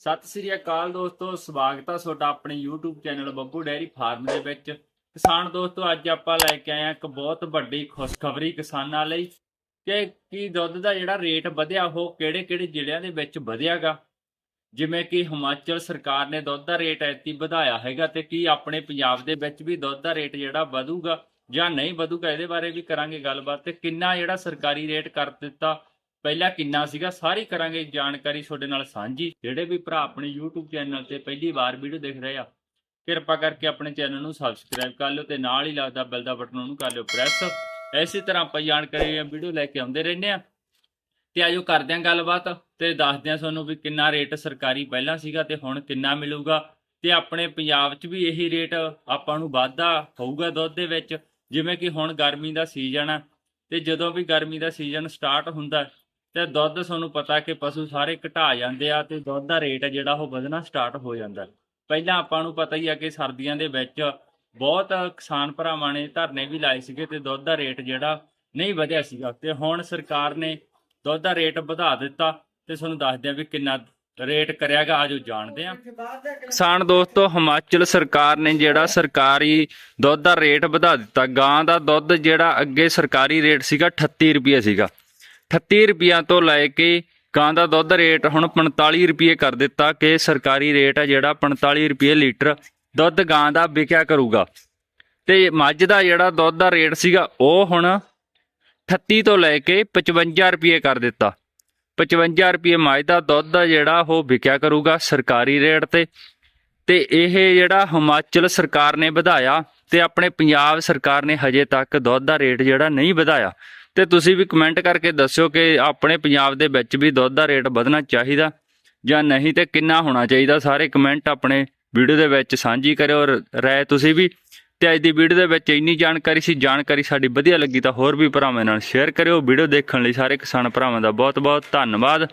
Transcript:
ਸਤਿ ਸ੍ਰੀ ਅਕਾਲ ਦੋਸਤੋ, ਸਵਾਗਤ ਆ ਤੁਹਾਡਾ ਆਪਣੇ YouTube channel Babbu dairy farm ਦੇ ਵਿੱਚ। ਕਿਸਾਨ ਦੋਸਤੋ, ਅੱਜ ਆਪਾਂ ਲੈ ਕੇ ਆਏ ਹਾਂ ਇੱਕ ਬਹੁਤ ਵੱਡੀ ਖੁਸ਼ਖਬਰੀ ਕਿਸਾਨਾਂ ਲਈ ਕਿ ਕੀ ਦੁੱਧ ਦਾ ਜਿਹੜਾ ਰੇਟ ਵਧਿਆ, ਉਹ ਕਿਹੜੇ-ਕਿਹੜੇ ਜ਼ਿਲ੍ਹਿਆਂ ਦੇ ਵਿੱਚ ਵਧਿਆਗਾ? ਜਿਵੇਂ ਕਿ ਹਿਮਾਚਲ ਸਰਕਾਰ ਨੇ ਦੁੱਧ ਦਾ ਰੇਟ ਐਤੀ ਵਧਾਇਆ ਹੈਗਾ ਤੇ ਕੀ ਆਪਣੇ ਪੰਜਾਬ ਦੇ ਵਿੱਚ ਵੀ ਦੁੱਧ ਦਾ ਰੇਟ ਜਿਹੜਾ ਵਧੂਗਾ ਜਾਂ ਨਹੀਂ ਵਧੂਗਾ, ਇਹਦੇ ਬਾਰੇ ਵੀ ਕਰਾਂਗੇ ਗੱਲਬਾਤ ਤੇ ਕਿੰਨਾ ਜਿਹੜਾ ਸਰਕਾਰੀ ਰੇਟ ਕਰ ਦਿੱਤਾ ਪਹਿਲਾਂ ਕਿੰਨਾ ਸੀਗਾ, ਸਾਰੀ ਕਰਾਂਗੇ ਜਾਣਕਾਰੀ ਤੁਹਾਡੇ ਨਾਲ ਸਾਂਝੀ। ਜਿਹੜੇ ਵੀ ਭਰਾ ਆਪਣੇ YouTube ਚੈਨਲ ਤੇ ਪਹਿਲੀ ਵਾਰ ਵੀਡੀਓ ਦੇਖ ਰਹੇ ਆ, ਕਿਰਪਾ ਕਰਕੇ ਆਪਣੇ ਚੈਨਲ ਨੂੰ ਸਬਸਕ੍ਰਾਈਬ ਕਰ ਲਿਓ ਤੇ ਨਾਲ ਹੀ ਲੱਗਦਾ ਬੈਲ ਦਾ ਬਟਨ ਉਹਨੂੰ ਕਰ ਲਿਓ ਪ੍ਰੈਸ ਐਸੀ ਤਰ੍ਹਾਂ ਆਪਾਂ ਜਾਣਕਾਰੀ ਜਾਂ ਵੀਡੀਓ ਲੈ ਕੇ ਆਉਂਦੇ ਰਹਿੰਦੇ ਆ। ਤੇ ਆਜੋ ਕਰਦੇ ਆਂ ਗੱਲਬਾਤ ਤੇ ਦੱਸਦੇ ਆ ਤੁਹਾਨੂੰ ਵੀ ਕਿੰਨਾ ਰੇਟ ਸਰਕਾਰੀ ਪਹਿਲਾਂ ਸੀਗਾ ਤੇ ਹੁਣ ਕਿੰਨਾ ਮਿਲੂਗਾ। ਤੇ ਆਪਣੇ ਪੰਜਾਬ 'ਚ ਵੀ ਇਹੀ ਰੇਟ ਆਪਾਂ ਨੂੰ ਵਾਧਾ ਹੋਊਗਾ ਦੁੱਧ ਦੇ ਵਿੱਚ, ਜਿਵੇਂ ਕਿ ਹੁਣ ਗਰਮੀ ਦਾ ਸੀਜ਼ਨ ਆ। ਤੇ ਜਦੋਂ ਵੀ ਗਰਮੀ ਦਾ ਸੀਜ਼ਨ ਸਟਾਰਟ ਹੁੰਦਾ ਤੇ ਦੁੱਧ ਤੁਹਾਨੂੰ ਪਤਾ ਕਿ ਪਸ਼ੂ ਸਾਰੇ ਘਟਾ ਜਾਂਦੇ ਆ ਤੇ ਦੁੱਧ ਦਾ ਰੇਟ ਜਿਹੜਾ ਉਹ ਵਧਣਾ ਸਟਾਰਟ ਹੋ ਜਾਂਦਾ। ਪਹਿਲਾਂ ਆਪਾਂ ਨੂੰ ਪਤਾ ਹੀ ਆ ਕਿ ਸਰਦੀਆਂ ਦੇ ਵਿੱਚ ਬਹੁਤ ਕਿਸਾਨ ਭਰਾਵਾਂ ਨੇ ਧਰਨੇ ਵੀ ਲਾਏ ਸੀਗੇ ਤੇ ਦੁੱਧ ਦਾ ਰੇਟ ਜਿਹੜਾ ਨਹੀਂ ਵਧਿਆ ਸੀਗਾ। ਤੇ ਹੁਣ ਸਰਕਾਰ ਨੇ ਦੁੱਧ ਦਾ ਰੇਟ ਵਧਾ ਦਿੱਤਾ ਤੇ ਤੁਹਾਨੂੰ ਦੱਸਦੇ ਆ ਵੀ ਕਿੰਨਾ ਰੇਟ ਕਰਿਆਗਾ ਆਜੋ ਜਾਣਦੇ ਆ। ਕਿਸਾਨ ਦੋਸਤੋ, ਹਿਮਾਚਲ ਸਰਕਾਰ ਨੇ ਜਿਹੜਾ ਸਰਕਾਰੀ ਦੁੱਧ ਦਾ ਰੇਟ ਵਧਾ ਦਿੱਤਾ, ਗਾਂ ਦਾ ਦੁੱਧ ਜਿਹੜਾ ਅੱਗੇ ਸਰਕਾਰੀ ਰੇਟ ਸੀਗਾ 38 ਰੁਪਏ ਸੀਗਾ। 38 ਰੁਪਈਆਂ ਤੋਂ ਲੈ ਕੇ ਗਾਂ ਦਾ ਦੁੱਧ ਰੇਟ ਹੁਣ 45 ਰੁਪਏ ਕਰ ਦਿੱਤਾ ਕਿ ਸਰਕਾਰੀ ਰੇਟ ਹੈ ਜਿਹੜਾ 45 ਰੁਪਏ ਲੀਟਰ ਦੁੱਧ ਗਾਂ ਦਾ ਵਿਕਿਆ ਕਰੂਗਾ। ਤੇ ਮੱਝ ਦਾ ਜਿਹੜਾ ਦੁੱਧ ਦਾ ਰੇਟ ਸੀਗਾ ਉਹ ਹੁਣ 38 ਤੋਂ ਲੈ ਕੇ 55 ਰੁਪਏ ਕਰ ਦਿੱਤਾ। 55 ਰੁਪਏ ਮੱਝ ਦਾ ਦੁੱਧ ਦਾ ਜਿਹੜਾ ਉਹ ਵਿਕਿਆ ਕਰੂਗਾ ਸਰਕਾਰੀ ਰੇਟ ਤੇ। ਤੇ ਇਹ ਜਿਹੜਾ ਹਿਮਾਚਲ ਸਰਕਾਰ ਨੇ ਵਧਾਇਆ ਤੇ ਆਪਣੇ ਪੰਜਾਬ ਸਰਕਾਰ ਨੇ ਹਜੇ ਤੱਕ ਦੁੱਧ ਦਾ ਰੇਟ ਜਿਹੜਾ ਨਹੀਂ ਵਧਾਇਆ। ਤੇ ਤੁਸੀਂ ਵੀ ਕਮੈਂਟ ਕਰਕੇ ਦੱਸਿਓ ਕਿ ਆਪਣੇ ਪੰਜਾਬ ਦੇ ਵਿੱਚ ਵੀ ਦੁੱਧ ਦਾ ਰੇਟ ਵਧਣਾ ਚਾਹੀਦਾ ਜਾਂ ਨਹੀਂ ਤੇ ਕਿੰਨਾ ਹੋਣਾ ਚਾਹੀਦਾ। ਸਾਰੇ ਕਮੈਂਟ ਆਪਣੇ ਵੀਡੀਓ ਦੇ ਵਿੱਚ ਸਾਂਝੀ ਕਰਿਓ ਔਰ ਰਾਏ ਤੁਸੀਂ ਵੀ। ਤੇ ਅੱਜ ਦੀ ਵੀਡੀਓ ਦੇ ਵਿੱਚ ਇੰਨੀ ਜਾਣਕਾਰੀ ਸੀ, ਜਾਣਕਾਰੀ ਸਾਡੀ ਵਧੀਆ ਲੱਗੀ ਤਾਂ ਹੋਰ ਵੀ ਭਰਾਵਾਂ ਨਾਲ ਸ਼ੇਅਰ ਕਰਿਓ। ਵੀਡੀਓ ਦੇਖਣ ਲਈ ਸਾਰੇ ਕਿਸਾਨ ਭਰਾਵਾਂ ਦਾ ਬਹੁਤ ਬਹੁਤ ਧੰਨਵਾਦ।